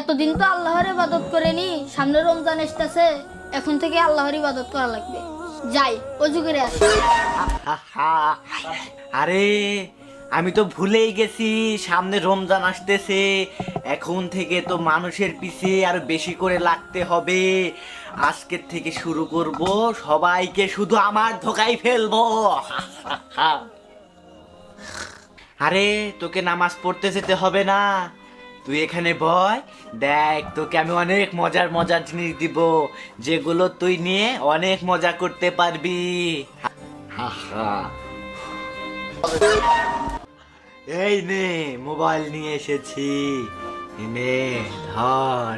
এতদিন তো আল্লাহর ইবাদত করেনি, সামনে রমজান আসতেছে, এখন থেকে আল্লাহর ইবাদত করা লাগবে। যাই, অজু করে আরে, আমি তো ভুলেই গেছি, সামনে রমজান আসতেছে, এখন থেকে তো মানুষের পিছে আর বেশি করে লাগতে হবে। আজকের থেকে শুরু করব, সবাইকে শুধু আমার ধোকাই ফেলব। আরে, তোকে নামাজ পড়তে যেতে হবে না। তুই এখানে বয় দেখ তোকে আমি অনেক মজার মজার জিনিস দিব যেগুলো তুই নিয়ে অনেক মজা করতে পারবি। এই নে মোবাইল নিয়ে এসেছি। নে ধর।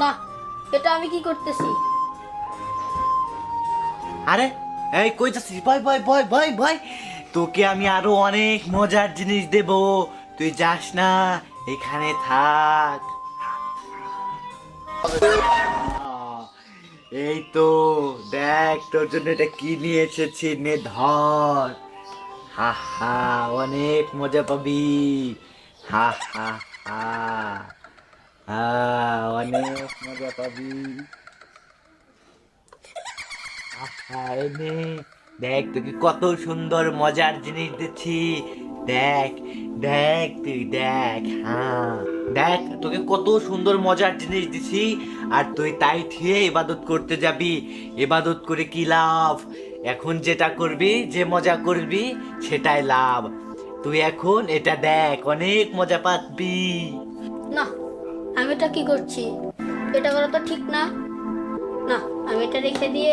না এটা আমি কি করতেছি? আরে এই কই যাচ্ছিস? ভয় ভয় ভয় ভয় ভয়। তোকে আমি আরও অনেক মজার জিনিস দেব। তুই যাস না এখানে থাক। এই তো দেখ তোর জন্য এটা কি নিয়ে এসেছি নে ধর। হা হা অনেক মজা পাবি। হা হা হা। হা অনেক মজা পাবি। এই নে, দেখ তোকে কত সুন্দর মজার জিনিস দিচ্ছি। দেখ দেখ তুই, দেখ হ্যাঁ। দেখ, তোকে কত সুন্দর মজার জিনিস দিছি আর তুই তাই ঠিয়ে ইবাদত করতে যাবি। ইবাদত করে কি লাভ? এখন যেটা করবি, যে মজা করবি, সেটাই লাভ। তুই এখন এটা দেখ, অনেক মজা পাবি। না, আমি এটা কি করছি? এটা করা তো ঠিক না। না, আমি এটা রেখে দিয়ে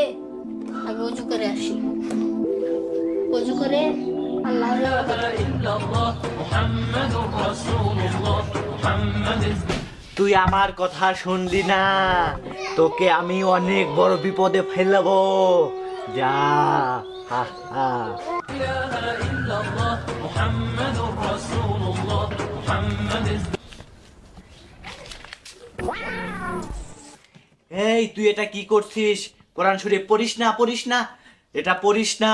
আগে অজু করে আসি। তুই আমার কথা শুনলি না? তোকে আমি অনেক বড় বিপদে ফেলব। যা এই, তুই এটা কি করছিস? কোরআন শরীফ পড়িস না পড়িস না? এটা পড়িস না।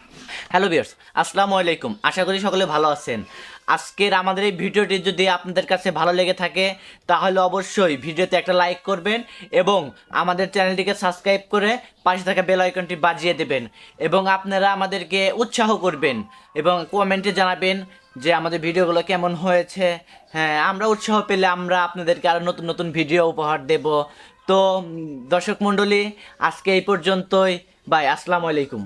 হ্যালো বিয়ার্স আসসালামু আলাইকুম। আশা করি সকলে ভালো আছেন। আজকের আমাদের এই ভিডিওটি যদি আপনাদের কাছে ভালো লেগে থাকে, তাহলে অবশ্যই ভিডিওতে একটা লাইক করবেন এবং আমাদের চ্যানেলটিকে সাবস্ক্রাইব করে পাশে থাকা বেল আইকনটি বাজিয়ে দেবেন এবং আপনারা আমাদেরকে উৎসাহ করবেন এবং কমেন্টে জানাবেন যে আমাদের ভিডিওগুলো কেমন হয়েছে। হ্যাঁ আমরা উৎসাহ পেলে আমরা আপনাদেরকে আরও নতুন নতুন ভিডিও উপহার দেব। তো দর্শক মণ্ডলী, আজকে এই পর্যন্তই। বাই আসসালামু আলাইকুম।